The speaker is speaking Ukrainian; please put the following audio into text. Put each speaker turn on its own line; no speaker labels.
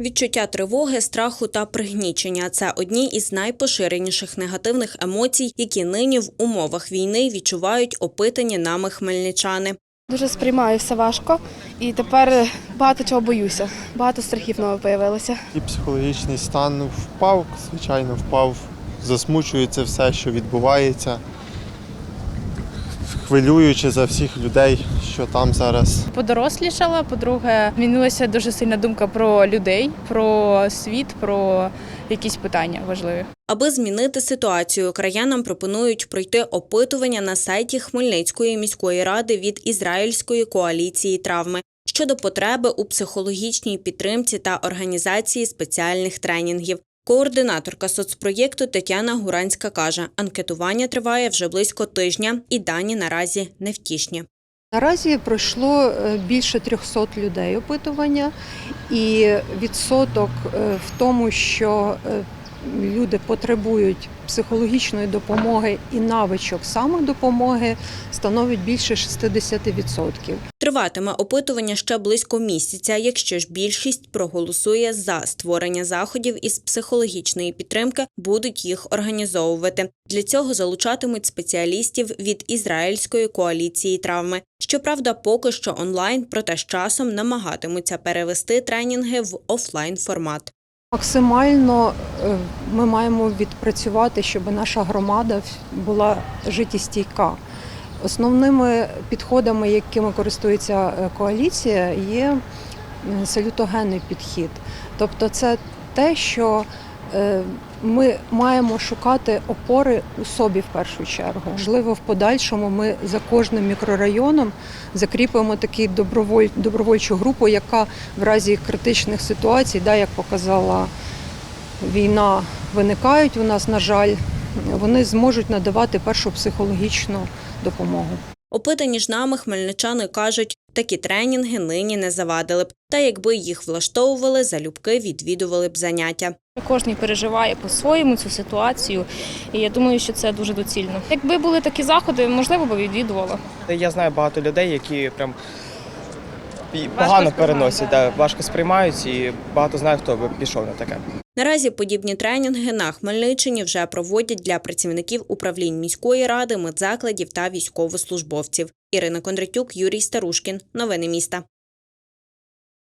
Відчуття тривоги, страху та пригнічення це одні із найпоширеніших негативних емоцій, які нині в умовах війни відчувають опитані нами хмельничани.
Дуже сприймаю все важко і тепер багато чого боюся. Багато страхів нових появилося.
І психологічний стан впав, звичайно, впав. Засмучує це все, що відбувається. Хвилюючи за всіх людей, що там зараз.
подорослішала. По-друге, змінилася дуже сильна думка про людей, про світ, про якісь питання важливі.
Аби змінити ситуацію, краянам пропонують пройти опитування на сайті Хмельницької міської ради від Ізраїльської коаліції травми щодо потреби у психологічній підтримці та організації спеціальних тренінгів. Координаторка соцпроєкту Тетяна Гуранська каже, анкетування триває вже близько тижня, і дані наразі невтішні.
Наразі пройшло е, більше 300 людей опитування, і відсоток е, в тому, що е, люди потребують психологічної допомоги і навичок самодопомоги, становить більше 60%.
Триватиме опитування ще близько місяця, якщо ж більшість проголосує за створення заходів із психологічної підтримки, будуть їх організовувати. Для цього залучатимуть спеціалістів від Ізраїльської коаліції травми. Щоправда, поки що онлайн, проте з часом намагатимуться перевести тренінги в офлайн формат.
Максимально е, ми маємо відпрацювати, щоб наша громада була життєстійка. Основними підходами, якими користується е, коаліція, є салютогенний підхід. Тобто, це те, що е, ми маємо шукати опори у собі в першу чергу. Можливо, в подальшому ми за кожним мікрорайоном закріпимо таку доброволь, добровольчу групу, яка в разі критичних ситуацій, да, як показала війна, виникають у нас, на жаль, вони зможуть надавати першу психологічну допомогу.
Опитані ж нами хмельничани кажуть, такі тренінги нині не завадили б. Та якби їх влаштовували, залюбки відвідували б заняття.
Кожен переживає по-своєму цю ситуацію, і я думаю, що це дуже доцільно. Якби були такі заходи, можливо, б відвідувала.
Я знаю багато людей, які прям погано переносять, да, важко сприймають, і багато знаю, хто би пішов на таке.
Наразі подібні тренінги на Хмельниччині вже проводять для працівників управлінь міської ради, медзакладів та військовослужбовців. Ірина Кондратюк, Юрій Старушкін. Новини міста.